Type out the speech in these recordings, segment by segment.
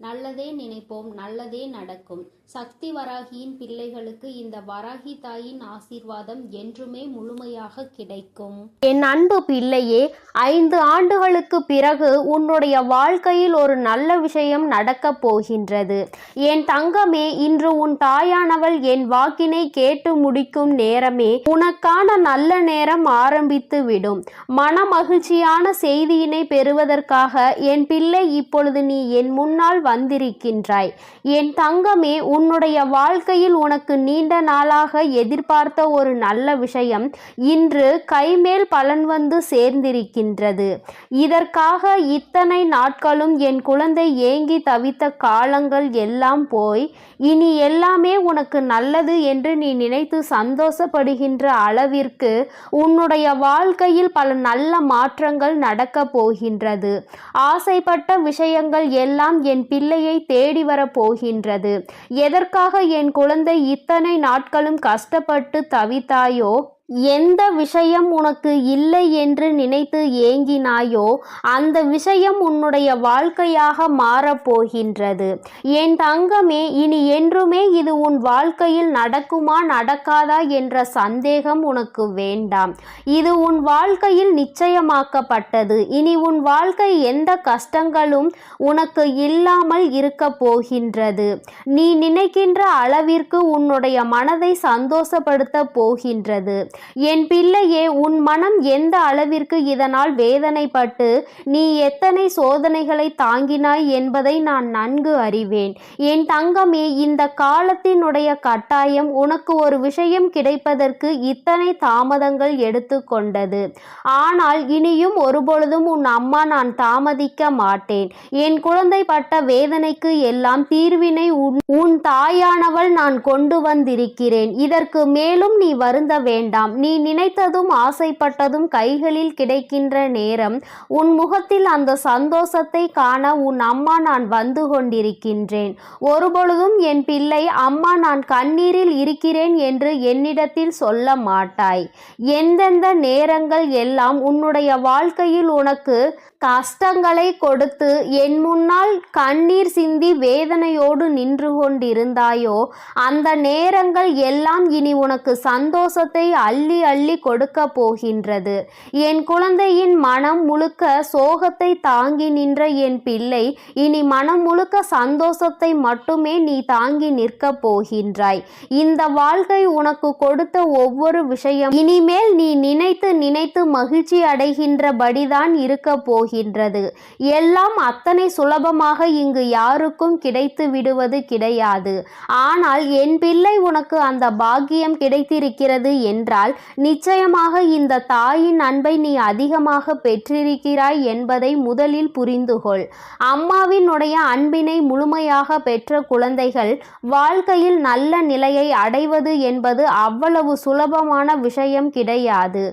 நல்லதே நினைப்போம் நல்லதே நடக்கும். சக்தி வராகியின் பிள்ளைகளுக்கு இந்த வராகி தாயின் ஆசீர்வாதம் என்றுமே முழுமையாக கிடைக்கும். என் அன்பு பிள்ளையே ஐந்து ஆண்டுகளுக்கு பிறகு உன்னுடைய வாழ்க்கையில் ஒரு நல்ல விஷயம் நடக்கப் போகின்றது. என் தங்கமே இன்று உன் தாயானவள் என் வாக்கினை கேட்டு முடிக்கும் நேரமே உனக்கான நல்ல நேரம் ஆரம்பித்து விடும். மன மகிழ்ச்சியான செய்தியினை பெறுவதற்காக என் பிள்ளை இப்பொழுது நீ என் முன்னால் வந்திருக்கின்றாய். என் தங்கமே உன்னுடைய வாழ்க்கையில் உனக்கு நீண்ட நாளாக எதிர்பார்த்த ஒரு நல்ல விஷயம் இன்று கைமேல் பலன் வந்து சேர்ந்திருக்கின்றது. இதற்காக இத்தனை நாட்களும் என் குழந்தை ஏங்கி தவித்த காலங்கள் எல்லாம் போய் இனி எல்லாமே உனக்கு நல்லது என்று நீ நினைத்து சந்தோஷப்படுகின்ற அளவிற்கு உன்னுடைய வாழ்க்கையில் பல நல்ல மாற்றங்கள் நடக்கப் போகின்றது. ஆசைப்பட்ட விஷயங்கள் எல்லாம் என் பிள்ளையை தேடி வரப் போகின்றது எதற்காக என் குழந்தை இத்தனை நாட்களும் கஷ்டப்பட்டு தவித்தாயோ? எந்த விஷயம் உனக்கு இல்லை என்று நினைத்து ஏங்கினாயோ அந்த விஷயம் உன்னுடைய வாழ்க்கையாக மாறப்போகின்றது என் தங்கமே இனி என்றுமே இது உன் வாழ்க்கையில் நடக்குமா நடக்காதா என்ற சந்தேகம் உனக்கு வேண்டாம். இது உன் வாழ்க்கையில் நிச்சயமாக்கப்பட்டது. இனி உன் வாழ்க்கை எந்த கஷ்டங்களும் உனக்கு இல்லாமல் இருக்க போகின்றது. நீ நினைக்கின்ற அளவிற்கு உன்னுடைய மனதை சந்தோஷப்படுத்த போகின்றது. என் பிள்ளையே உன் மனம் எந்த அளவிற்கு இதனால் வேதனைப்பட்டு நீ எத்தனை சோதனைகளை தாங்கினாய் என்பதை நான் நன்கு அறிவேன். என் தங்கமே இந்த காலத்தினுடைய கட்டாயம் உனக்கு ஒரு விஷயம் கிடைப்பதற்கு இத்தனை தாமதங்கள் எடுத்துக்கொண்டது ஆனால் இனியும் ஒருபொழுதும் உன் அம்மா நான் தாமதிக்க மாட்டேன். என் குழந்தை பட்ட வேதனைக்கு எல்லாம் தீர்வினை உன் உன் தாயானவள் நான் கொண்டு வந்திருக்கிறேன். இதற்கு மேலும் நீ வருந்த வேண்டாம். நீ நினைத்ததும் ஆசைப்பட்டதும் கைகளில் கிடைக்கின்ற நேரம் உன் முகத்தில் அந்த சந்தோஷத்தை காண உன் அம்மா நான் வந்து கொண்டிருக்கின்றேன். ஒருபொழுதும் என் பிள்ளை அம்மா நான் கண்ணீரில் இருக்கிறேன் என்று என்னிடத்தில் சொல்ல மாட்டாய். எந்தெந்த நேரங்கள் எல்லாம் உன்னுடைய வாழ்க்கையில் உனக்கு கஷ்டங்களை கொடுத்து என் முன்னால் கண்ணீர் சிந்தி வேதனையோடு நின்று கொண்டிருந்தாயோ அந்த நேரங்கள் எல்லாம் இனி உனக்கு சந்தோஷத்தை அள்ளி அள்ளி கொடுக்க போகின்றது. என் குழந்தையின் மனம் முழுக்க சோகத்தை தாங்கி நின்ற என் பிள்ளை இனி மனம் முழுக்க சந்தோஷத்தை மட்டுமே நீ தாங்கி நிற்க போகின்றாய். இந்த வாழ்க்கை உனக்கு கொடுத்த ஒவ்வொரு விஷயம் இனிமேல் நீ நினைத்து நினைத்து மகிழ்ச்சி அடைகின்றபடிதான் இருக்க போகின்றது எல்லாம் அத்தனை சுலபமாக இங்கு யாருக்கும் கிடைத்து விடுவது கிடையாது. ஆனால் என் பிள்ளை உனக்கு அந்த பாக்கியம் கிடைத்திருக்கிறது என்றால் நிச்சயமாக இந்த தாயின் அன்பை நீ அதிகமாக பெற்றிருக்கிறாய் என்பதை முதலில் புரிந்துகொள். அம்மாவினுடைய அன்பினை முழுமையாக பெற்ற குழந்தைகள் வாழ்க்கையில் நல்ல நிலையை அடைவது என்பது அவ்வளவு சுலபமான விஷயம் கிடையாது.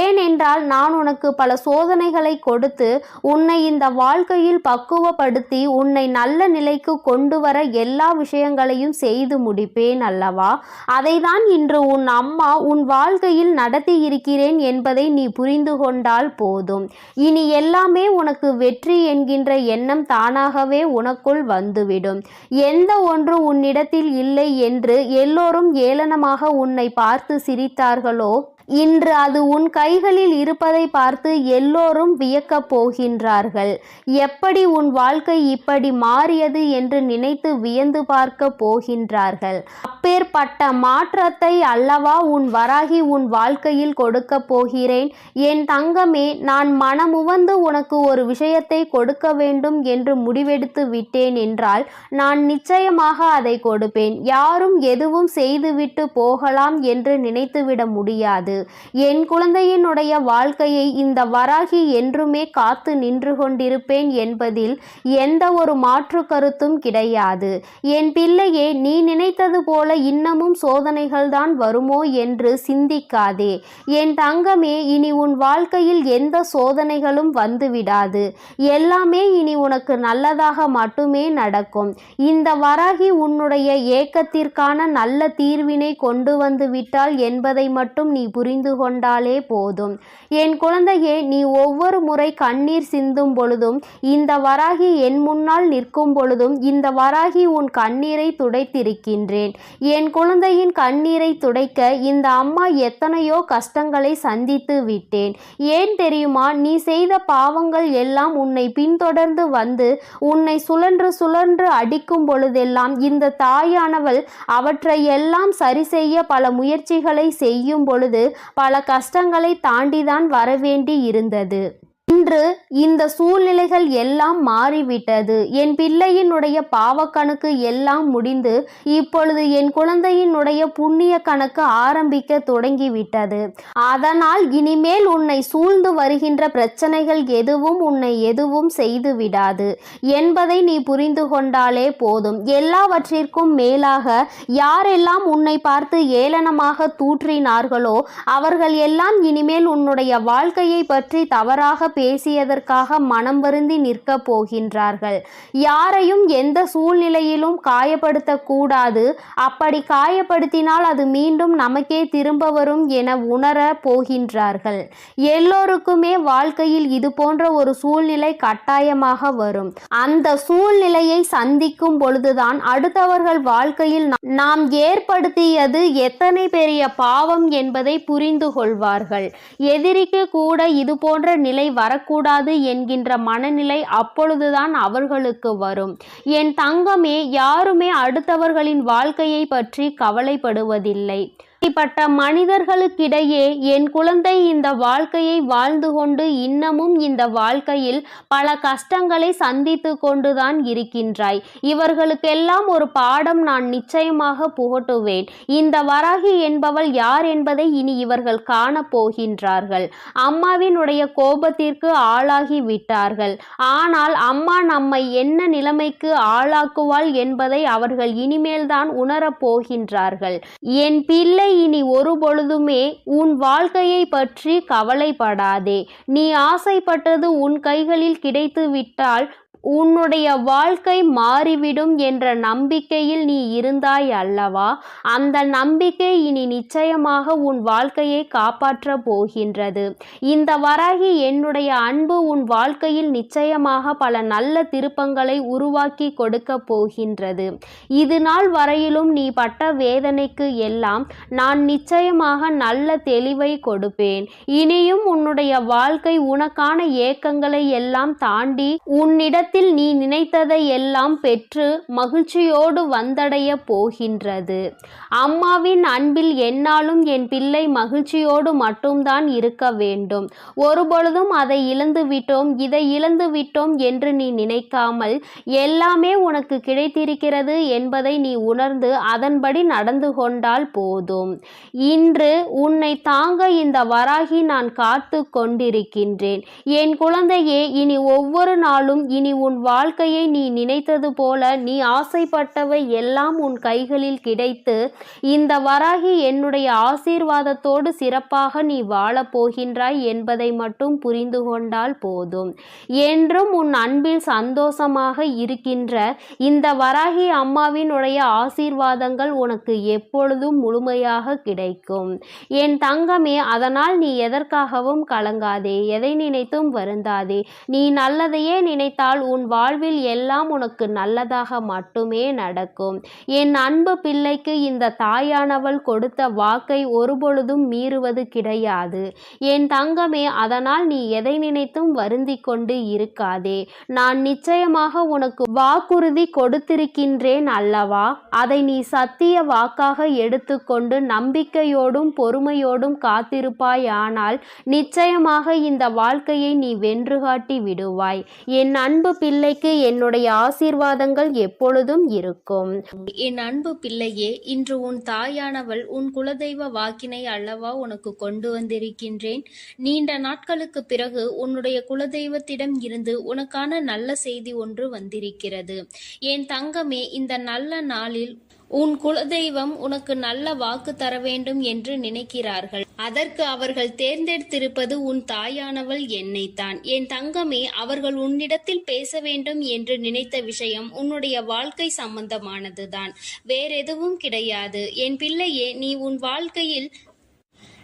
ஏனென்றால் நான் உனக்கு பல சோதனைகளை கொடுத்து உன்னை இந்த வாழ்க்கையில் பக்குவப்படுத்தி உன்னை நல்ல நிலைக்கு கொண்டு வர எல்லா விஷயங்களையும் செய்து முடிப்பேன் அல்லவா? அதைதான் இன்று உன் அம்மா உன் வாழ்க்கையில் நடத்தி இருக்கிறேன் என்பதை நீ புரிந்து கொண்டால் போதும். இனி எல்லாமே உனக்கு வெற்றி என்கின்ற எண்ணம் தானாகவே உனக்குள் வந்துவிடும். எந்த ஒன்று உன்னிடத்தில் இல்லை என்று எல்லோரும் ஏளனமாக உன்னை பார்த்து சிரித்தார்களோ இன்று அது உன் கைகளில் இருப்பதை பார்த்து எல்லோரும் வியக்கப் போகின்றார்கள். எப்படி உன் வாழ்க்கை இப்படி மாறியது என்று நினைத்து வியந்து பார்க்க போகின்றார்கள். அப்பேற்பட்ட மாற்றத்தை அல்லவா உன் வராகி உன் வாழ்க்கையில் கொடுக்க போகிறேன்? என் தங்கமே நான் மனமுவந்து உனக்கு ஒரு விஷயத்தை கொடுக்க வேண்டும் என்று முடிவெடுத்து விட்டேன் என்றால் நான் நிச்சயமாக அதை கொடுப்பேன். யாரும் எதுவும் செய்துவிட்டு போகலாம் என்று நினைத்துவிட முடியாது. என் குழந்தையினுடைய வாழ்க்கையை இந்த வராகி என்றுமே காத்து நின்று கொண்டிருப்பேன் என்பதில் எந்த ஒரு மாற்று கருத்தும் கிடையாது. என் பிள்ளையே நீ நினைத்தது போல இன்னமும் சோதனைகள் தான் வருமோ என்று சிந்திக்காதே. என் தங்கமே இனி உன் வாழ்க்கையில் எந்த சோதனைகளும் வந்துவிடாது. எல்லாமே இனி உனக்கு நல்லதாக மட்டுமே நடக்கும். இந்த வராகி உன்னுடைய ஏக்கத்திற்கான நல்ல தீர்வினை கொண்டு வந்து விட்டால் என்பதை மட்டும் நீ புரிந்து கொண்டாலே போதும். என் குழந்தையே நீ ஒவ்வொரு முறை கண்ணீர் சிந்தும் பொழுதும் இந்த வராகி என் முன்னால் நிற்கும் பொழுதும் இந்த வராகி உன் கண்ணீரை துடைத்திருக்கின்றேன். என் குழந்தையின் கண்ணீரை துடைக்க இந்த அம்மா எத்தனையோ கஷ்டங்களை சந்தித்து விட்டேன். ஏன் தெரியுமா நீ செய்த பாவங்கள் எல்லாம் உன்னை பின்தொடர்ந்து வந்து உன்னை சுழன்று சுழன்று அடிக்கும் பொழுதெல்லாம் இந்த தாயானவள் அவற்றை எல்லாம் சரி செய்ய பல முயற்சிகளை செய்யும் பொழுது பல கஷ்டங்களை தாண்டிதான் வரவேண்டி இருந்தது இன்று இந்த சூழ்நிலைகள் எல்லாம் மாறிவிட்டது. என் பிள்ளையினுடைய பாவக்கணக்கு எல்லாம் முடிந்து இப்பொழுது என் குழந்தையினுடைய புண்ணிய கணக்கு ஆரம்பிக்க தொடங்கிவிட்டது. அதனால் இனிமேல் உன்னை சூழ்ந்து வருகின்ற பிரச்சனைகள் எதுவும் உன்னை எதுவும் செய்து விடாது என்பதை நீ புரிந்து கொண்டாலே போதும். எல்லாவற்றிற்கும் மேலாக யாரெல்லாம் உன்னை பார்த்து ஏளனமாக தூற்றினார்களோ அவர்கள் எல்லாம் இனிமேல் உன்னுடைய வாழ்க்கையை பற்றி தவறாக பேசியதற்காக மனம் வருந்தி நிற்கப் போகின்றார்கள். யாரையும் எந்த சூழ்நிலையிலும் காயப்படுத்தக்கூடாது அப்படி காயப்படுத்தினால் அது மீண்டும் நமக்கே திரும்ப வரும் என உணர போகின்றார்கள். எல்லோருக்குமே வாழ்க்கையில் இது போன்ற ஒரு சூழ்நிலை கட்டாயமாக வரும். அந்த சூழ்நிலையை சந்திக்கும் பொழுதுதான் அடுத்தவர்கள் வாழ்க்கையில் நாம் ஏற்படுத்தியது எத்தனை பெரிய பாவம் என்பதை புரிந்து கொள்வார்கள். எதிரிக்கு கூட இது போன்ற நிலை வரக்கூடாது என்கின்ற மனநிலை அப்பொழுதுதான் அவர்களுக்கு வரும். என் தங்கமே யாருமே அடுத்தவர்களின் வாழ்க்கையை பற்றி கவலைப்படுவதில்லை. அப்படிப்பட்ட மனிதர்களுக்கிடையே என் குழந்தை இந்த வாழ்க்கையை வாழ்ந்து கொண்டு இன்னமும் இந்த வாழ்க்கையில் பல கஷ்டங்களை சந்தித்து கொண்டுதான் இருக்கின்றாய். இவர்களுக்கெல்லாம் ஒரு பாடம் நான் நிச்சயமாக புகட்டுவேன். இந்த வராகி என்பவள் யார் என்பதை இனி இவர்கள் காணப் போகின்றார்கள். அம்மாவினுடைய கோபத்திற்கு ஆளாகி விட்டார்கள். ஆனால் அம்மா நம்மை என்ன நிலைமைக்கு ஆளாக்குவாள் என்பதை அவர்கள் இனிமேல்தான் உணரப் போகின்றார்கள். என் பிள்ளை இனி ஒரு பொழுதுமே உன் வாழ்க்கையை பற்றி கவலைப்படாதே. நீ ஆசைப்பட்டது உன் கைகளில் கிடைத்து விட்டால் உன்னுடைய வாழ்க்கை மாறிவிடும் என்ற நம்பிக்கையில் நீ இருந்தாய் அல்லவா? அந்த நம்பிக்கை இனி நிச்சயமாக உன் வாழ்க்கையை காப்பாற்ற போகின்றது. இந்த வராகி என்னுடைய அன்பு உன் வாழ்க்கையில் நிச்சயமாக பல நல்ல திருப்பங்களை உருவாக்கி கொடுக்க போகின்றது. இது நாள் வரையிலும் நீ பட்ட வேதனைக்கு எல்லாம் நான் நிச்சயமாக நல்ல தெளிவை கொடுப்பேன். இனியும் உன்னுடைய வாழ்க்கை உனக்கான ஏக்கங்களை எல்லாம் தாண்டி உன்னிடத்தில் நீ நினைத்ததை எல்லாம் பெற்று மகிழ்ச்சியோடு வந்தடைய போகின்றது. அம்மாவின் அன்பில் என்னாலும் என் பிள்ளை மகிழ்ச்சியோடு மட்டும்தான் இருக்க வேண்டும். ஒருபொழுதும் அதை இழந்து விட்டோம் இதை இழந்து விட்டோம் என்று நீ நினைக்காமல் எல்லாமே உனக்கு கிடைத்திருக்கிறது என்பதை நீ உணர்ந்து அதன்படி நடந்து கொண்டால் போதும். இன்று உன்னை தாங்க இந்த வராகி நான் காத்து கொண்டிருக்கின்றேன். என் குழந்தையே இனி ஒவ்வொரு நாளும் இனி உன் வாழ்க்கையை நீ நினைத்தது போல நீ ஆசைப்பட்டவை எல்லாம் உன் கைகளில் கிடைத்து இந்த வராகி என்னுடைய ஆசீர்வாதத்தோடு சிறப்பாக நீ வாழப் போகின்றாய் என்பதை மட்டும் புரிந்து கொண்டால் போதும். என்றும் உன் அன்பில் சந்தோஷமாக இருக்கின்ற இந்த வராகி அம்மாவினுடைய ஆசீர்வாதங்கள் உனக்கு எப்பொழுதும் முழுமையாக கிடைக்கும். என் தங்கமே அதனால் நீ எதற்காகவும் கலங்காதே எதை நினைத்தும் வருந்தாதே. நீ நல்லதையே நினைத்தால் உன் வாழ்வில் எல்லாம் உனக்கு நல்லதாக மட்டுமே நடக்கும். என் அன்பு பிள்ளைக்கு இந்த தாயானவள் கொடுத்த வாக்கை ஒருபொழுதும் மீறுவது கிடையாது. என் தங்கமே அதனால் நீ எதை நினைத்தும் வருந்தி கொண்டு இருக்காதே. நான் நிச்சயமாக உனக்கு வாக்குறுதி கொடுத்திருக்கின்றேன் அல்லவா? அதை நீ சத்திய வாக்காக எடுத்துக்கொண்டு நம்பிக்கையோடும் பொறுமையோடும் காத்திருப்பாயானால் நிச்சயமாக இந்த வாழ்க்கையை நீ வென்று காட்டி விடுவாய். என் அன்பு பிள்ளைக்கு என்னுடைய ஆசீர்வாதங்கள் எப்பொழுதும் இருக்கும். என் அன்பு பிள்ளையே இன்று உன் தாயானவள் உன் குலதெய்வ வாக்கினை அல்லவா உனக்கு கொண்டு வந்திருக்கின்றேன். நீண்ட நாட்களுக்கு பிறகு உன்னுடைய குலதெய்வத்திடம் இருந்து உனக்கான நல்ல செய்தி ஒன்று வந்திருக்கிறது. என் தங்கமே இந்த நல்ல நாளில் உன் குலதெய்வம் உனக்கு நல்ல வாக்கு தர வேண்டும் என்று நினைக்கிறார்கள். அதற்கு அவர்கள் தேர்ந்தெடுத்திருப்பது உன் தாயானவள் என்னைத்தான். என் தங்கமே அவர்கள் உன்னிடத்தில் பேச வேண்டும் என்று நினைத்த விஷயம் உன்னுடைய வாழ்க்கை சம்பந்தமானதுதான். வேறெதுவும் கிடையாது. என் பிள்ளையே நீ உன் வாழ்க்கையில்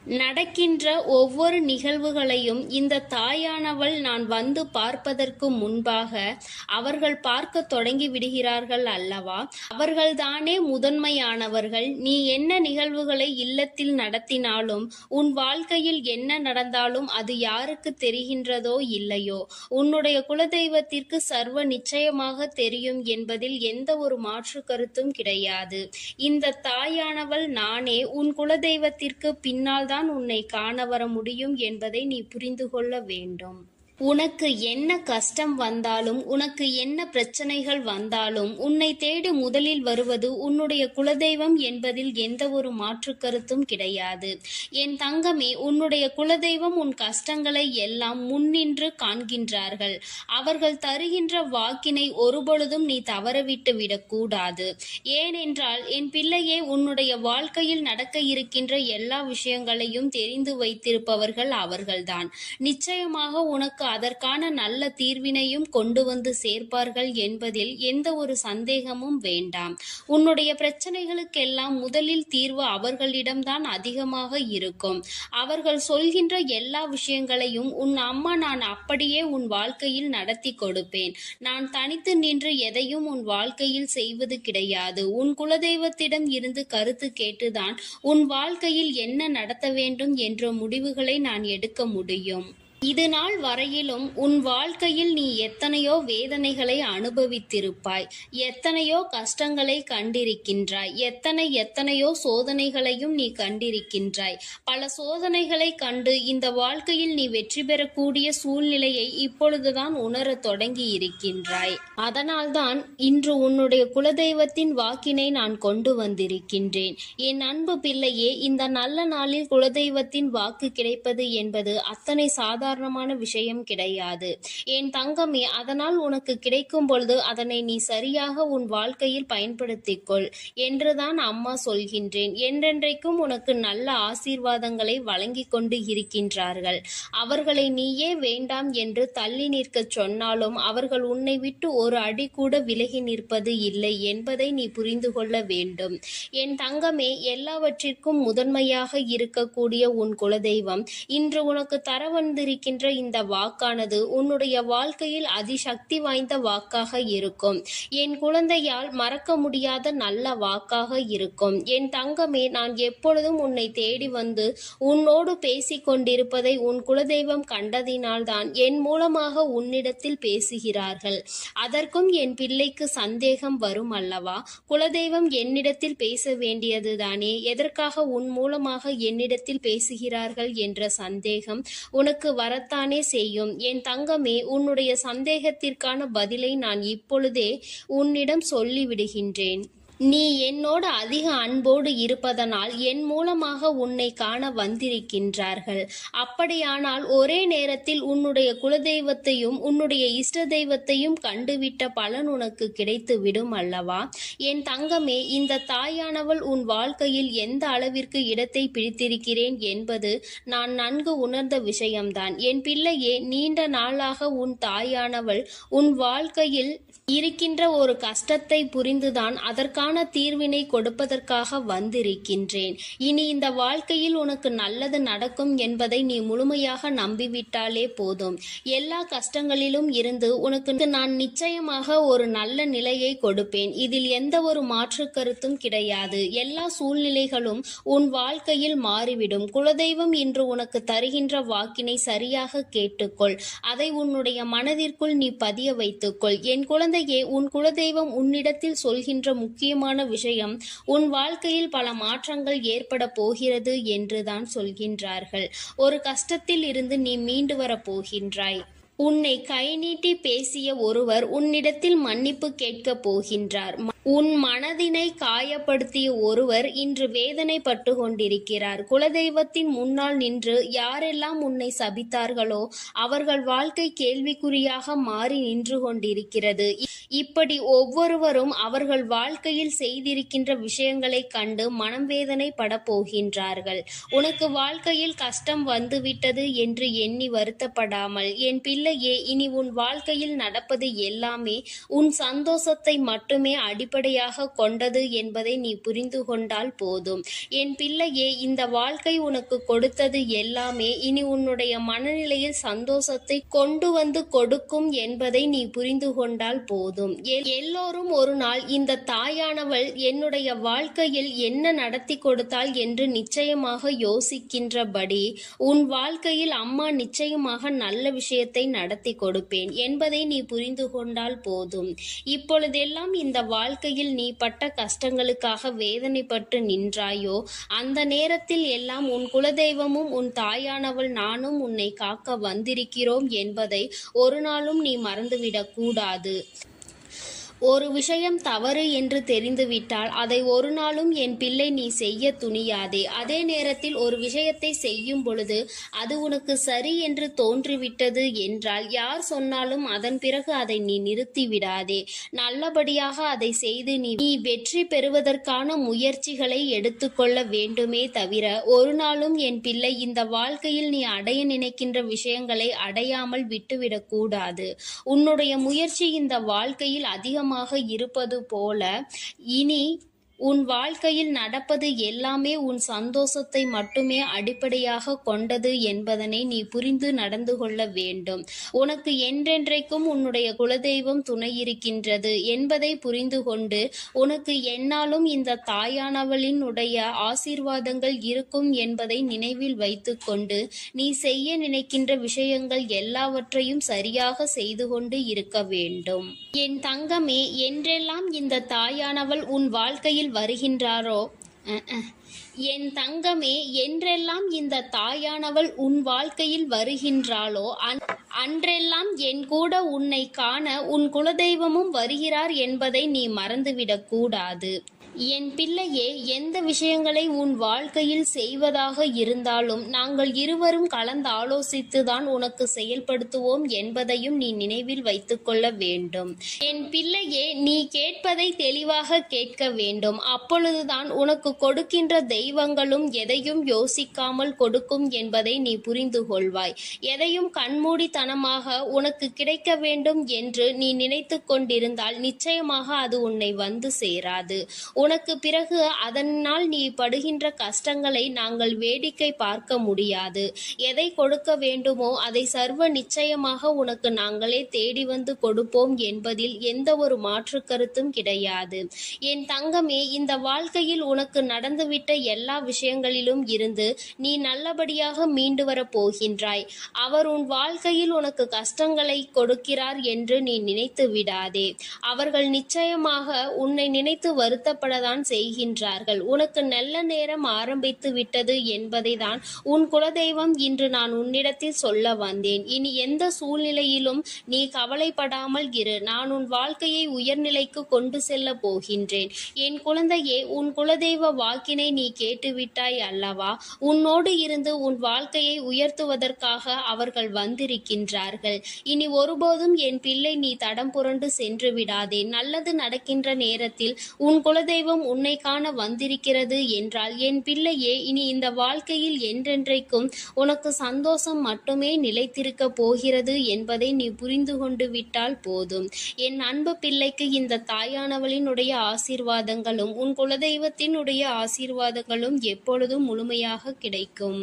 நடக்கின்ற ஒவ்வொரு நிகழ்வுகளையும் இந்த தாயானவள் நான் வந்து பார்ப்பதற்கு முன்பாக அவர்கள் பார்க்க தொடங்கி விடுகிறார்கள் அல்லவா? அவர்கள்தானே முதன்மையானவர்கள். நீ என்ன நிகழ்வுகளை இல்லத்தில் நடத்தினாலும் உன் வாழ்க்கையில் என்ன நடந்தாலும் அது யாருக்கு தெரிகின்றதோ இல்லையோ? உன்னுடைய குலதெய்வத்திற்கு சர்வ நிச்சயமாக தெரியும் என்பதில் எந்த ஒரு மாற்று கருத்தும் கிடையாது. இந்த தாயானவள் நானே உன் குலதெய்வத்திற்கு பின்னால் தான் உன்னை காண வர முடியும் என்பதை நீ புரிந்து கொள்ள வேண்டும். உனக்கு என்ன கஷ்டம் வந்தாலும் உனக்கு என்ன பிரச்சனைகள் வந்தாலும் உன்னை தேடி முதலில் வருவது உன்னுடைய குலதெய்வம் என்பதில் எந்த ஒரு மாற்று கருத்தும் கிடையாது. என் தங்கமே உன்னுடைய குலதெய்வம் உன் கஷ்டங்களை எல்லாம் முன்னின்று காண்கின்றார்கள். அவர்கள் தருகின்ற வாக்கினை ஒருபொழுதும் நீ தவறவிட்டு விடக்கூடாது. ஏனென்றால் என் பிள்ளையே உன்னுடைய வாழ்க்கையில் நடக்க இருக்கின்ற எல்லா விஷயங்களையும் தெரிந்து வைத்திருப்பவர்கள் அவர்கள்தான். நிச்சயமாக உனக்கு அதற்கான நல்ல தீர்வினையும் கொண்டு வந்து சேர்ப்பார்கள் என்பதில் எந்த ஒரு சந்தேகமும் வேண்டாம். உன்னுடைய பிரச்சனைகளுக்கெல்லாம் முதலில் தீர்வு அவர்களிடம்தான் அதிகமாக இருக்கும். அவர்கள் சொல்கின்ற எல்லா விஷயங்களையும் உன் அம்மா நான் அப்படியே உன் வாழ்க்கையில் நடத்தி கொடுப்பேன். நான் தனித்து நின்று எதையும் உன் வாழ்க்கையில் செய்வது கிடையாது. உன் குலதெய்வத்திடம் இருந்து கருத்து கேட்டுதான் உன் வாழ்க்கையில் என்ன நடத்த வேண்டும் என்ற முடிவுகளை நான் எடுக்க முடியும். இது நாள் வரையிலும் உன் வாழ்க்கையில் நீ எத்தனையோ வேதனைகளை அனுபவித்திருப்பாய். எத்தனையோ கஷ்டங்களை கண்டிருக்கின்றாய். எத்தனை எத்தனையோ சோதனைகளையும் நீ கண்டிருக்கின்றாய். பல சோதனைகளை கண்டு இந்த வாழ்க்கையில் நீ வெற்றி பெறக்கூடிய சூழ்நிலையை இப்பொழுதுதான் உணரத் தொடங்கி இருக்கின்றாய் அதனால்தான் இன்று உன்னுடைய குலதெய்வத்தின் வாக்கினை நான் கொண்டு வந்திருக்கின்றேன். என் அன்பு பிள்ளையே இந்த நல்ல நாளில் குலதெய்வத்தின் வாக்கு கிடைப்பது என்பது அத்தனை சாதாரணமான விஷயம் கிடையாது. என் தங்கமே அதனால் உனக்கு கிடைக்கும் பொழுது அதனை நீ சரியாக உன் வாழ்க்கையில் பயன்படுத்திக் கொள் என்றுதான் அம்மா சொல்கின்றேன். என்றென்றைக்கும் உனக்கு நல்ல ஆசீர்வாதங்களை வழங்கி கொண்டு இருக்கின்றார்கள். அவர்களை நீயே வேண்டாம் என்று தள்ளி நிற்கச் சொன்னாலும் அவர்கள் உன்னை விட்டு ஒரு அடி கூட விலகி நிற்பது இல்லை என்பதை நீ புரிந்து கொள்ள வேண்டும். என் தங்கமே எல்லாவற்றிற்கும் முதன்மையாக இருக்கக்கூடிய உன் குலதெய்வம் இன்று உனக்கு தர வந்திருக்கின்ற இந்த வாக்கானது உன்னுடைய வாழ்க்கையில் அதிசக்தி வாய்ந்த வாக்காக இருக்கும். என் குழந்தையால் மறக்க முடியாத நல்ல வாக்காக இருக்கும். என் தங்கமே நான் எப்பொழுதும் உன்னை தேடி வந்து உன்னோடு பேசிக் கொண்டிருப்பதை உன் குலதெய்வம் கண்டதினால்தான் என் மூலமாக உன்னிடத்தில் பேசுகிறார்கள். அதற்கும் என் பிள்ளைக்கு சந்தேகம் வரும் அல்லவா? குலதெய்வம் என்னிடத்தில் பேச வேண்டியதுதானே? எதற்காக உன் மூலமாக என்னிடத்தில் பேசுகிறார்கள் என்ற சந்தேகம் உனக்கு வரத்தானே செய்யும். என் தங்கமே உன்னுடைய சந்தேகத்திற்கான பதிலை நான் இப்பொழுதே உன்னிடம் சொல்லிவிடுகின்றேன். நீ என்னோடு அதிக அன்போடு இருப்பதனால் என் மூலமாக உன்னை காண வந்திருக்கின்றார்கள். அப்படியானால் ஒரே நேரத்தில் உன்னுடைய குலதெய்வத்தையும் உன்னுடைய இஷ்ட தெய்வத்தையும் கண்டுவிட்ட பலன் உனக்கு கிடைத்து விடும் அல்லவா? என் தங்கமே இந்த தாயானவள் உன் வாழ்க்கையில் எந்த அளவிற்கு இடத்தை பிடித்திருக்கிறேன் என்பது நான் நன்கு உணர்ந்த விஷயம்தான். என் பிள்ளையே நீண்ட நாளாக உன் தாயானவள் உன் வாழ்க்கையில் இருக்கின்ற ஒரு கஷ்டத்தை புரிந்துதான் அதற்கான தீர்வினை கொடுப்பதற்காக வந்திருக்கின்றேன். இனி இந்த வாழ்க்கையில் உனக்கு நல்லது நடக்கும் என்பதை நீ முழுமையாக நம்பிவிட்டாலே போதும். எல்லா கஷ்டங்களிலும் இருந்து உனக்கு நான் நிச்சயமாக ஒரு நல்ல நிலையை கொடுப்பேன். இதில் எந்த ஒரு மாற்று கருத்தும் கிடையாது. எல்லா சூழ்நிலைகளும் உன் வாழ்க்கையில் மாறிவிடும். குலதெய்வம் இன்று உனக்கு தருகின்ற வாக்கினை சரியாக கேட்டுக்கொள். அதை உன்னுடைய மனதிற்குள் நீ பதிய வைத்துக்கொள். என் குழந்தை குழந்தையே உன் குலதெய்வம் உன்னிடத்தில் சொல்கின்ற முக்கியமான விஷயம் உன் வாழ்க்கையில் பல மாற்றங்கள் ஏற்பட போகிறது என்றுதான் சொல்கின்றார்கள். ஒரு கஷ்டத்தில் இருந்து நீ மீண்டு வர போகின்றாய். உன்னை கை நீட்டி பேசிய ஒருவர் உன்னிடத்தில் மன்னிப்பு கேட்கப் போகின்றார். உன் மனதினை காயப்படுத்திய ஒருவர் இன்று வேதனைப்பட்டு கொண்டிருக்கிறார் குலதெய்வத்தின் முன்னால் நின்று யாரெல்லாம் உன்னை சபித்தார்களோ அவர்கள் வாழ்க்கை கேள்விக்குறியாக மாறி நின்று கொண்டிருக்கிறது இப்படி ஒவ்வொருவரும் அவர்கள் வாழ்க்கையில் செய்திருக்கின்ற விஷயங்களை கண்டு மனம் வேதனைப்பட போகின்றார்கள். உனக்கு வாழ்க்கையில் கஷ்டம் வந்துவிட்டது என்று எண்ணி வருத்தப்படாமல் என் பிள்ளையே இனி உன் வாழ்க்கையில் நடப்பது எல்லாமே உன் சந்தோஷத்தை மட்டுமே அடிப்படை அடிப்படையாக கொண்டது என்பதை நீ புரிந்து கொண்டால் போதும். என் பிள்ளையே இந்த வாழ்க்கை உனக்கு கொடுத்தது எல்லாமே இனி உன்னுடைய மனநிலையில் சந்தோஷத்தை கொண்டு வந்து கொடுக்கும் என்பதை நீ புரிந்து கொண்டால் போதும். எல்லோரும் ஒரு நாள் இந்த தாயானவள் என்னுடைய வாழ்க்கையில் என்ன நடத்தி கொடுத்தாள் என்று நிச்சயமாக யோசிக்கின்றபடி உன் வாழ்க்கையில் அம்மா நிச்சயமாக நல்ல விஷயத்தை நடத்தி கொடுப்பேன் என்பதை நீ புரிந்து கொண்டால் போதும். இப்பொழுதெல்லாம் இந்த வாழ்க்கையில் நீ பட்ட கஷ்டங்களுக்காக வேதனைப்பட்டு நின்றாயோ? அந்த நேரத்தில் எல்லாம் உன் குலதெய்வமும் உன் தாயானவள் நானும் உன்னை காக்க வந்திருக்கிறோம் என்பதை ஒரு நாளும் நீ மறந்துவிடக் கூடாது. ஒரு விஷயம் தவறு என்று தெரிந்துவிட்டால் அதை ஒரு நாளும் என் பிள்ளை நீ செய்ய துணியாதே. அதே நேரத்தில் ஒரு விஷயத்தை செய்யும் பொழுது அது உனக்கு சரி என்று தோன்றிவிட்டது என்றால் யார் சொன்னாலும் அதன் பிறகு அதை நீ நிறுத்தி விடாதே நல்லபடியாக அதை செய்து நீ நீ வெற்றி பெறுவதற்கான முயற்சிகளை எடுத்துக்கொள்ள வேண்டுமே தவிர ஒரு நாளும் என் பிள்ளை இந்த வாழ்க்கையில் நீ அடைய நினைக்கின்ற விஷயங்களை அடையாமல் விட்டுவிடக்கூடாது. உன்னுடைய முயற்சி இந்த வாழ்க்கையில் அதிகமாக இருப்பது போல இனி உன் வாழ்க்கையில் நடப்பது எல்லாமே உன் சந்தோஷத்தை மட்டுமே அடிப்படையாக கொண்டது என்பதனை நீ புரிந்து நடந்து கொள்ள வேண்டும். உனக்கு என்றென்றைக்கும் உன்னுடைய குலதெய்வம் துணை இருக்கின்றது என்பதை புரிந்து கொண்டு உனக்கு என்னாலும் இந்த தாயானவளின் உடைய ஆசீர்வாதங்கள் இருக்கும் என்பதை நினைவில் வைத்துக்கொண்டு நீ செய்ய நினைக்கின்ற விஷயங்கள் எல்லாவற்றையும் சரியாக செய்து கொண்டு இருக்க வேண்டும். என் தங்கமே என்றெல்லாம் இந்த தாயானவள் உன் வாழ்க்கையில் வருகின்றாரோ? என் தங்கமே என்றெல்லாம் இந்த தாயானவள் உன் வாழ்க்கையில் வருகின்றாளோ அன்- அன்றெல்லாம் என் கூட உன்னை காண உன் குலதெய்வமும் வருகிறார் என்பதை நீ மறந்துவிடக் கூடாது. என் பிள்ளையே எந்த விஷயங்களை உன் வாழ்க்கையில் செய்வதாக இருந்தாலும் நாங்கள் இருவரும் கலந்து ஆலோசித்துதான் உனக்கு செயல்படுத்துவோம் என்பதையும் நீ நினைவில் வைத்துக்கொள்ள வேண்டும். என் பிள்ளையே நீ கேட்பதை தெளிவாக கேட்க வேண்டும். அப்பொழுதுதான் உனக்கு கொடுக்கின்ற தெய்வங்களும் எதையும் யோசிக்காமல் கொடுக்கும் என்பதை நீ புரிந்து கொள்வாய். எதையும் கண்மூடித்தனமாக உனக்கு கிடைக்க வேண்டும் என்று நீ நினைத்து கொண்டிருந்தால் நிச்சயமாக அது உன்னை வந்து சேராது. உனக்கு பிறகு அதனால் நீ படுகின்ற கஷ்டங்களை நாங்கள் வேடிக்கை பார்க்க முடியாது. எதை கொடுக்க வேண்டுமோ அதை சர்வ நிச்சயமாக உனக்கு நாங்களே தேடி வந்து கொடுப்போம் என்பதில் எந்த ஒரு மாற்று கருத்தும் கிடையாது. என் தங்கமே இந்த வாழ்க்கையில் உனக்கு நடந்துவிட்ட எல்லா விஷயங்களிலும் இருந்து நீ நல்லபடியாக மீண்டு வரப் போகின்றாய். அவர் உன் வாழ்க்கையில் உனக்கு கஷ்டங்களை கொடுக்கிறார் என்று நீ நினைத்து விடாதே. அவர்கள் நிச்சயமாக உன்னை நினைத்து வருத்தப்படதான் செய்கின்றார்கள். உனக்கு நல்ல நேரம் ஆரம்பித்து விட்டது என்பதை தான் உன் குலதெய்வம் இன்று நான் உன்னிடத்தில் சொல்ல வந்தேன். இனி எந்த சூழ்நிலையிலும் நீ கவலைப்படாமல் இரு. நான் உன் வாழ்க்கையை உயர்நிலைக்கு கொண்டு செல்ல போகின்றேன். என் குழந்தையே உன் குலதெய்வ வாக்கினை நீ கேட்டுவிட்டாய் அல்லவா? உன்னோடு இருந்து உன் வாழ்க்கையை உயர்த்துவதற்காக அவர்கள் வந்திருக்கின்றார்கள். இனி ஒருபோதும் என் பிள்ளை நீ தடம் புரண்டு சென்று விடாதே. நல்லது நடக்கின்ற நேரத்தில் உன் தெய்வம் உன்னை காண வந்திருக்கிறது என்றால் என் பிள்ளையே இனி இந்த வாழ்க்கையில் என்றென்றைக்கும் உனக்கு சந்தோஷம் மட்டுமே நிலைத்திருக்க போகிறது என்பதை நீ புரிந்து கொண்டு விட்டால் போதும். என் அன்பு பிள்ளைக்கு இந்த தாயானவளினுடைய ஆசீர்வாதங்களும் உன் குலதெய்வத்தினுடைய ஆசீர்வாதங்களும் எப்பொழுதும் முழுமையாக கிடைக்கும்.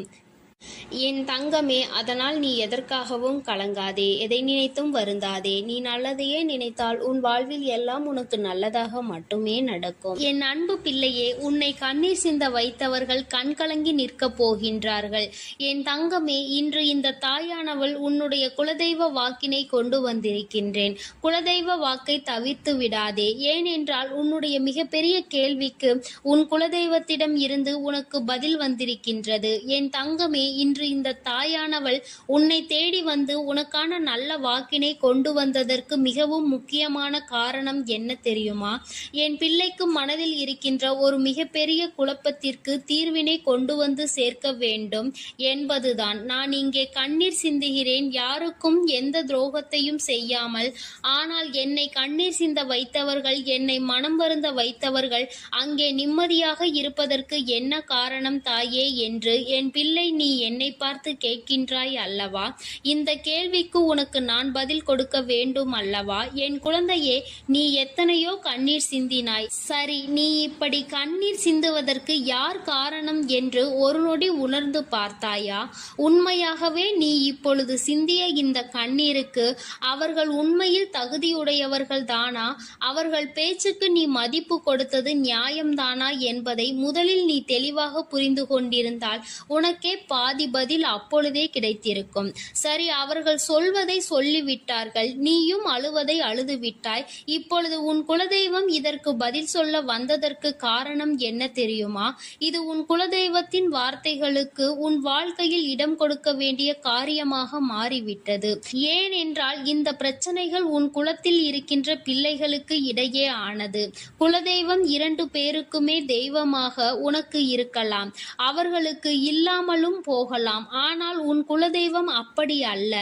என் தங்கமே அதனால் நீ எதற்காகவும் கலங்காதே எதை நினைத்தும் வருந்தாதே. நீ நல்லதையே நினைத்தால் உன் வாழ்வில் எல்லாம் உனக்கு நல்லதாக மட்டுமே நடக்கும். என் அன்பு பிள்ளையே உன்னை கண்ணீர் சிந்த வைத்தவர்கள் கண் கலங்கி நிற்கப் போகின்றார்கள். என் தங்கமே இன்று இந்த தாயானவள் உன்னுடைய குலதெய்வ வாக்கினை கொண்டு வந்திருக்கின்றேன். குலதெய்வ வாக்கை தவிர்த்து விடாதே. ஏனென்றால் உன்னுடைய மிகப்பெரிய கேள்விக்கு உன் குலதெய்வத்திடம் இருந்து உனக்கு பதில் வந்திருக்கின்றது. என் தங்கமே இன்று இந்த தாயானவள் உன்னை தேடி வந்து உனக்கான நல்ல வாக்கினை கொண்டு வந்ததற்கு மிகவும் முக்கியமான காரணம் என்ன தெரியுமா? என் பிள்ளைக்கு மனதில் இருக்கின்ற ஒரு மிகப்பெரிய குழப்பத்திற்கு தீர்வினை கொண்டு வந்து சேர்க்க வேண்டும் என்பதுதான். நான் இங்கே கண்ணீர் சிந்துகிறேன். யாருக்கும் எந்த துரோகத்தையும் செய்யாமல் ஆனால் என்னை கண்ணீர் சிந்த வைத்தவர்கள் என்னை மனம் வருந்த வைத்தவர்கள் அங்கே நிம்மதியாக இருப்பதற்கு என்ன காரணம் தாயே என்று என் பிள்ளை நீ என்னை பார்த்து கேட்கின்றாய் அல்லவா? இந்த கேள்விக்கு உனக்கு நான் பதில் கொடுக்க வேண்டும் அல்லவா? என் குழந்தையே நீ எத்தனையோ கண்ணீர் சிந்தினாய். சரி நீ இப்படி கண்ணீர் சிந்துவதற்கு யார் காரணம் என்று ஒரு நொடி உணர்ந்து பார்த்தாயா? உண்மையாகவே நீ இப்பொழுது சிந்திய இந்த கண்ணீருக்கு அவர்கள் உண்மையில் தகுதியுடையவர்கள் தானா அவர்கள் பேச்சுக்கு நீ மதிப்பு கொடுத்தது நியாயம்தானா என்பதை முதலில் நீ தெளிவாக புரிந்து கொண்டிருந்தால் உனக்கே பா பாதி பதில் அப்பொழுதே கிடைத்திருக்கும். சரி அவர்கள் சொல்வதை சொல்லிவிட்டார்கள். நீயும் அழுவதை அழுது விட்டாய் இப்பொழுது உன் குலதெய்வம் இதற்கு பதில் சொல்ல வந்ததற்கு காரணம் என்ன தெரியுமா? இது உன் குலதெய்வத்தின் வார்த்தைகளுக்கு உன் வாழ்க்கையில் இடம் கொடுக்க வேண்டிய காரியமாக மாறிவிட்டது. ஏனென்றால் இந்த பிரச்சனைகள் உன் குலத்தில் இருக்கின்ற பிள்ளைகளுக்கு இடையே ஆனது. குலதெய்வம் இரண்டு பேருக்குமே தெய்வமாக உனக்கு இருக்கலாம். அவர்களுக்கு இல்லாமலும் போகலாம். ஆனால் உன் குலதெய்வம் அப்படி அல்ல.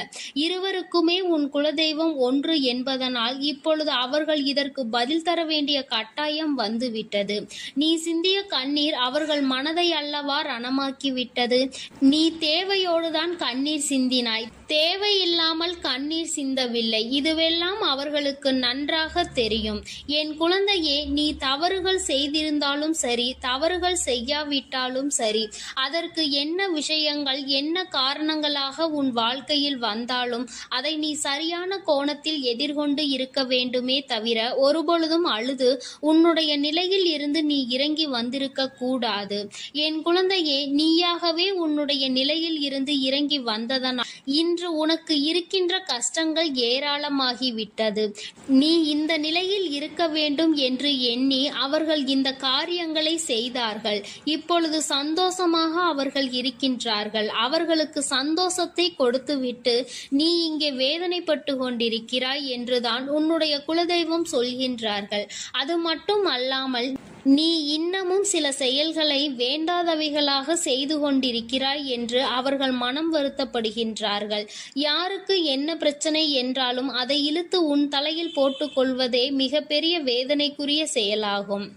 இருவருக்குமே உன் குலதெய்வம் ஒன்று என்பதனால் இப்பொழுது அவர்கள் இதற்கு பதில் தர வேண்டிய கட்டாயம் வந்துவிட்டது. நீ சிந்திய கண்ணீர் அவர்கள் மனதை அல்லவா ரணமாக்கிவிட்டது? நீ தேவையோடுதான் கண்ணீர் சிந்தினாய். தேவையில்லாமல் கண்ணீர் சிந்தவில்லை. இதுவெல்லாம் அவர்களுக்கு நன்றாக தெரியும். என் குழந்தையே நீ தவறுகள் செய்திருந்தாலும் சரி தவறுகள் செய்யாவிட்டாலும் சரி அதற்கு என்ன விஷயம் விஷயங்கள் என்ன காரணங்களாக உன் வாழ்க்கையில் வந்தாலும் அதை நீ சரியான கோணத்தில் எதிர்கொண்டு இருக்க வேண்டுமே தவிர ஒருபொழுதும் அழுது உன்னுடைய நிலையில் இருந்து நீ இறங்கி வந்திருக்க கூடாது. என் குழந்தையே நீயாகவே உன்னுடைய நிலையில் இருந்து இறங்கி வந்ததனால் இன்று உனக்கு இருக்கின்ற கஷ்டங்கள் ஏராளமாகிவிட்டது. நீ இந்த நிலையில் இருக்க வேண்டும் என்று எண்ணி அவர்கள் இந்த காரியங்களை செய்தார்கள். இப்பொழுது சந்தோஷமாக அவர்கள் இருக்கின்றார் இருக்கின்றார்கள் அவர்களுக்கு சந்தோஷத்தை கொடுத்துவிட்டு நீ இங்கே வேதனைப்பட்டு கொண்டிருக்கிறாய் என்றுதான் உன்னுடைய குலதெய்வம் சொல்கின்றார்கள். அது மட்டும் அல்லாமல் நீ இன்னமும் சில செயல்களை வேண்டாதவைகளாக செய்து கொண்டிருக்கிறாய் என்று அவர்கள் மனம் வருத்தப்படுகின்றார்கள். யாருக்கு என்ன பிரச்சனை என்றாலும் அதை இழுத்து உன் தலையில் போட்டுக்கொள்வதே மிகப்பெரிய வேதனைக்குரிய செயலாகும்.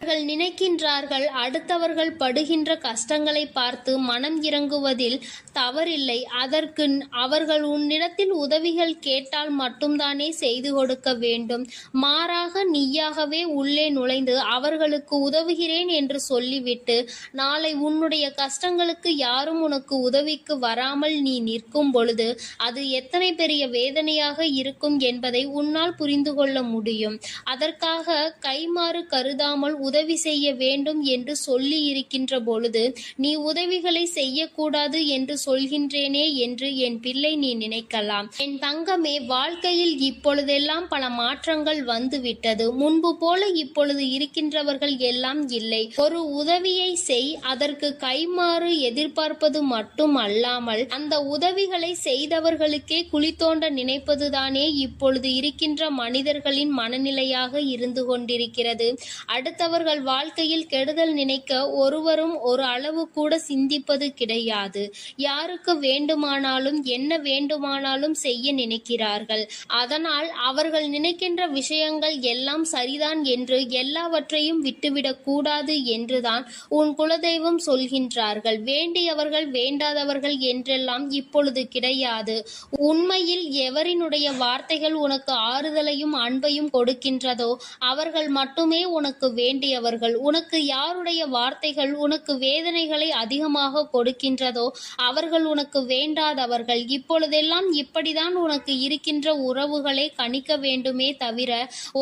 அவர்கள் நினைக்கின்றார்கள் அடுத்தவர்கள் படுகின்ற கஷ்டங்களை பார்த்து மனம் இறங்குவதில் தவறில்லை. அதற்கு அவர்கள் உன்னிடத்தில் உதவிகள் கேட்டால் மட்டும்தானே செய்து கொடுக்க வேண்டும். மாறாக நீயாகவே உள்ளே நுழைந்து அவர்களுக்கு உதவுகிறேன் என்று சொல்லிவிட்டு நாளை உன்னுடைய கஷ்டங்களுக்கு யாரும் உனக்கு உதவிக்கு வராமல் நீ நிற்கும் பொழுது அது எத்தனை பெரிய வேதனையாக இருக்கும் என்பதை உன்னால் புரிந்து கொள்ள முடியும். அதற்காக கைமாறு கருதாமல் உதவி செய்ய வேண்டும் என்று சொல்லி இருக்கின்ற பொழுது நீ உதவிகளை செய்யக்கூடாது என்று சொல்கின்றேனே என்று என் பிள்ளை நீ நினைக்கலாம். என் தங்கமே வாழ்க்கையில் இப்பொழுதெல்லாம் பல மாற்றங்கள் வந்துவிட்டது. முன்பு போல இப்பொழுது இருக்கின்றவர்கள் எல்லாம் இல்லை. ஒரு உதவியை செய். அதற்கு கைமாறு எதிர்பார்ப்பது மட்டும் அல்லாமல் அந்த உதவிகளை செய்தவர்களுக்கே குழி தோண்ட நினைப்பதுதானே இப்பொழுது இருக்கின்ற மனிதர்களின் மனநிலையாக இருந்து கொண்டிருக்கிறது. அவர்கள் வாழ்க்கையில் கெடுதல் நினைக்க ஒருவரும் ஒரு அளவு கூட சிந்திப்பது கிடையாது. யாருக்கு வேண்டுமானாலும் என்ன வேண்டுமானாலும் செய்ய நினைக்கிறார்கள். அதனால் அவர்கள் நினைக்கின்ற விஷயங்கள் எல்லாம் சரிதான் என்று எல்லாவற்றையும் விட்டுவிடக் கூடாது என்றுதான் உன் குலதெய்வம் சொல்கின்றார்கள். வேண்டியவர்கள் வேண்டாதவர்கள் என்றெல்லாம் இப்பொழுது கிடையாது. உண்மையில் எவரினுடைய வார்த்தைகள் உனக்கு ஆறுதலையும் அன்பையும் கொடுக்கின்றதோ அவர்கள் மட்டுமே உனக்கு வேண்டியவர்கள் உனக்கு யாருடைய வார்த்தைகள் உனக்கு வேதனைகளை அதிகமாக கொடுக்கின்றதோ அவர்கள் உனக்கு வேண்டாதவர்கள். இப்பொழுதெல்லாம் இப்படிதான் உனக்கு இருக்கின்ற உறவுகளை கணிக்க வேண்டுமே தவிர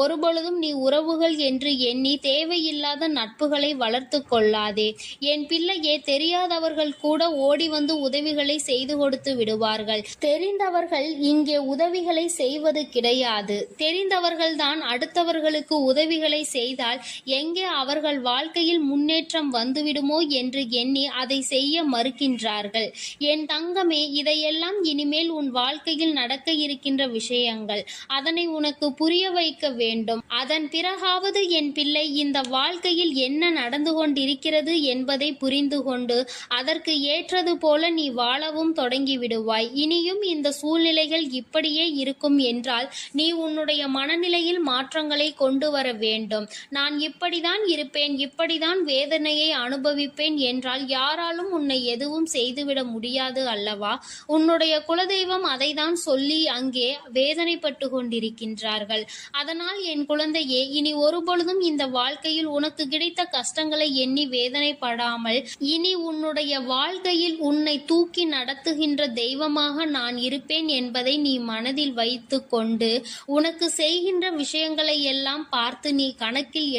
ஒருபொழுதும் நீ உறவுகள் என்று எண்ணி தேவையில்லாத நட்புகளை வளர்த்து கொள்ளாதே. என் பிள்ளையே தெரியாதவர்கள் கூட ஓடி வந்து உதவிகளை செய்து கொடுத்து விடுவார்கள். தெரிந்தவர்கள் இங்கே உதவிகளை செய்வது கிடையாது. தெரிந்தவர்கள்தான் அடுத்தவர்களுக்கு உதவிகளை செய்தால் எங்கே அவர்கள் வாழ்க்கையில் முன்னேற்றம் வந்துவிடுமோ என்று எண்ணி அதை செய்ய மறுக்கின்றார்கள். என் தங்கமே இதையெல்லாம் இனிமேல் உன் வாழ்க்கையில் நடக்க இருக்கின்ற விஷயங்கள். அதனை உனக்கு புரிய வைக்க வேண்டும். அதன் பிறகாவது என் பிள்ளை இந்த வாழ்க்கையில் என்ன நடந்து கொண்டிருக்கிறது என்பதை புரிந்து கொண்டு அதற்கு ஏற்றது போல நீ வாழவும் தொடங்கிவிடுவாய். இனியும் இந்த சூழ்நிலைகள் இப்படியே இருக்கும் என்றால் நீ உன்னுடைய மனநிலையில் மாற்றங்களை கொண்டு வர வேண்டும். நான் இப்படி இப்படிதான் இருப்பேன் இப்படிதான் வேதனையை அனுபவிப்பேன் என்றால் யாராலும் உன்னை எதுவும் செய்துவிட முடியாது அல்லவா? உன்னுடைய குலதெய்வம் அதைதான் சொல்லி அங்கே வேதனைப்பட்டு கொண்டிருக்கின்றார்கள். அதனால் என் குழந்தையே இனி ஒருபொழுதும் இந்த வாழ்க்கையில் உனக்கு கிடைத்த கஷ்டங்களை எண்ணி வேதனைப்படாமல் இனி உன்னுடைய வாழ்க்கையில் உன்னை தூக்கி நடத்துகின்ற தெய்வமாக நான் இருப்பேன் என்பதை நீ மனதில் வைத்து கொண்டு உனக்கு செய்கின்ற விஷயங்களை எல்லாம் பார்த்து நீ கணக்கில்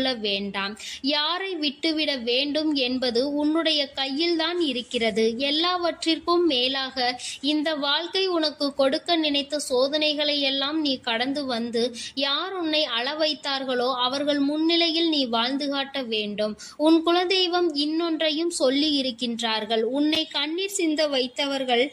கொள்ள வேண்டாம். யாரை விட்டுவிட வேண்டும் என்பது உன்னுடைய கையில்தான் இருக்கிறது. எல்லாவற்றிற்கும் மேலாக இந்த வாழ்க்கை உனக்கு கொடுக்க நினைத்த சோதனைகளை எல்லாம் நீ கடந்து வந்து யார் உன்னை அள வைத்தார்களோ அவர்கள் முன்னிலையில் நீ வாழ்ந்து காட்ட வேண்டும். உன் குலதெய்வம் இன்னொன்றையும் சொல்லி இருக்கின்றார்கள். உன்னை கண்ணீர் சிந்த வைத்தவர்கள்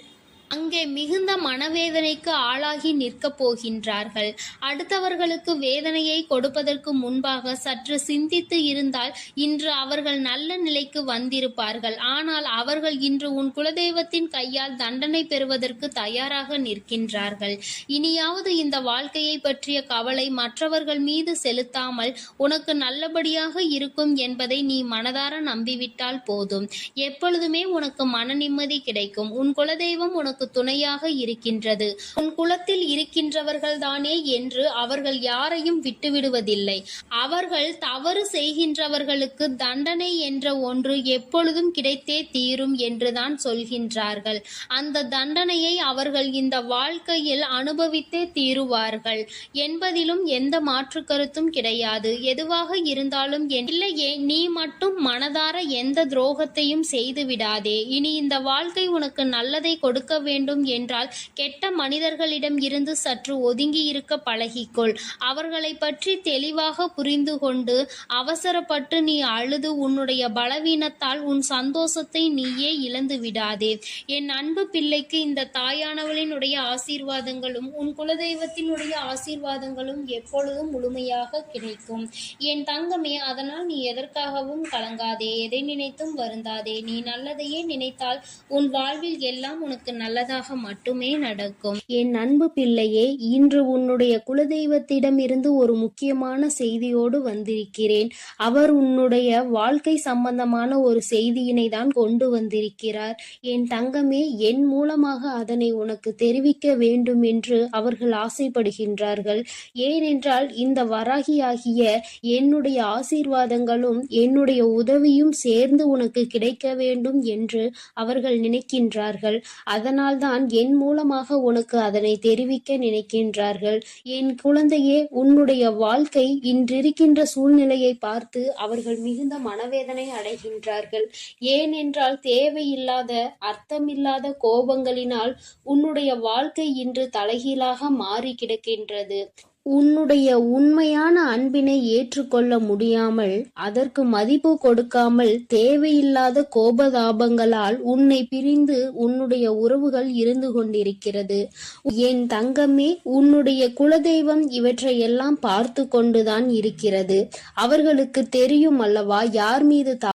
அங்கே மிகுந்த மனவேதனைக்கு ஆளாகி நிற்கப் போகின்றார்கள். அடுத்தவர்களுக்கு வேதனையை கொடுப்பதற்கு முன்பாக சற்று சிந்தித்து இருந்தால் இன்று அவர்கள் நல்ல நிலைக்கு வந்திருப்பார்கள். ஆனால் அவர்கள் இன்று உன் குலதெய்வத்தின் கையால் தண்டனை பெறுவதற்கு தயாராக நிற்கின்றார்கள். இனியாவது இந்த வாழ்க்கையை பற்றிய கவலை மற்றவர்கள் மீது செலுத்தாமல் உனக்கு நல்லபடியாக இருக்கும் என்பதை நீ மனதார நம்பிவிட்டால் போதும். எப்பொழுதுமே உனக்கு மன நிம்மதி கிடைக்கும். உன் குலதெய்வம் உனக்கு துணையாக இருக்கின்றது. உன் குலத்தில் இருக்கின்றவர்கள் தானே என்று அவர்கள் யாரையும் விட்டுவிடுவதில்லை. அவர்கள் தவறு செய்கின்றவர்களுக்கு தண்டனை என்ற ஒன்று எப்பொழுதும் கிடைத்தே தீரும் என்றுதான் சொல்கின்றார்கள். அந்த தண்டனையை அவர்கள் இந்த வாழ்க்கையில் அனுபவித்தே தீருவார்கள். என்பதிலும் எந்த மாற்று கருத்தும் கிடையாது. எதுவாக இருந்தாலும் இல்லையே நீ மட்டும் மனதார எந்த துரோகத்தையும் செய்து விடாதே இனி இந்த வாழ்க்கை உனக்கு நல்லதை கொடுக்க வேண்டும் என்றால் கெட்ட மனிதர்களிடம் இருந்து சற்று ஒதுங்கி இருக்க பழகிக்கொள். அவர்களை பற்றி தெளிவாக புரிந்து கொண்டு அவசரப்பட்டு நீ அழுது உன்னுடைய பலவீனத்தால் உன் சந்தோஷத்தை நீயே இழந்து விடாதே. என் அன்பு பிள்ளைக்கு இந்த தாயானவளினுடைய ஆசீர்வாதங்களும் உன் குலதெய்வத்தினுடைய ஆசீர்வாதங்களும் எப்பொழுதும் முழுமையாக கிடைக்கும். என் தங்கமே அதனால் நீ எதற்காகவும் கலங்காதே எதை நினைத்தும் வருந்தாதே. நீ நல்லதையே நினைத்தால் உன் வாழ்வில் எல்லாம் உனக்கு நல்ல நல்லதாக மட்டுமே நடக்கும். என் அன்பு பிள்ளையே இன்று உன்னுடைய குலதெய்வத்திடம் இருந்து ஒரு முக்கியமான செய்தியோடு வந்திருக்கிறேன். அவர் உன்னுடைய வாழ்க்கை சம்பந்தமான ஒரு செய்தியினை தான் கொண்டு வந்திருக்கிறார். என் தங்கமே என் மூலமாக அதனை உனக்கு தெரிவிக்க வேண்டும் என்று அவர்கள் ஆசைப்படுகின்றார்கள். ஏனென்றால் இந்த வராகியாகிய என்னுடைய ஆசீர்வாதங்களும் என்னுடைய உதவியும் சேர்ந்து உனக்கு கிடைக்க வேண்டும் என்று அவர்கள் நினைக்கின்றார்கள். அதனால் அதனால்தான் என் மூலமாக உனக்கு அதனை தெரிவிக்க நினைக்கின்றார்கள். என் குழந்தையே உன்னுடைய வாழ்க்கை இன்றிருக்கின்ற சூழ்நிலையை பார்த்து அவர்கள் மிகுந்த மனவேதனை அடைகின்றார்கள். ஏனென்றால் தேவையில்லாத அர்த்தமில்லாத கோபங்களினால் உன்னுடைய வாழ்க்கை இன்று தலைகீழாக மாறி கிடக்கின்றது உன்னுடைய உண்மையான அன்பினை ஏற்றுக்கொள்ள முடியாமல் அதற்கு மதிப்பு கொடுக்காமல் தேவையில்லாத கோபதாபங்களால் உன்னை பிரிந்து உன்னுடைய உறவுகள் இருந்து கொண்டிருக்கிறது. என் தங்கமே உன்னுடைய குலதெய்வம் இவற்றையெல்லாம் பார்த்து கொண்டுதான் இருக்கிறது. அவர்களுக்கு தெரியும் அல்லவா யார் மீது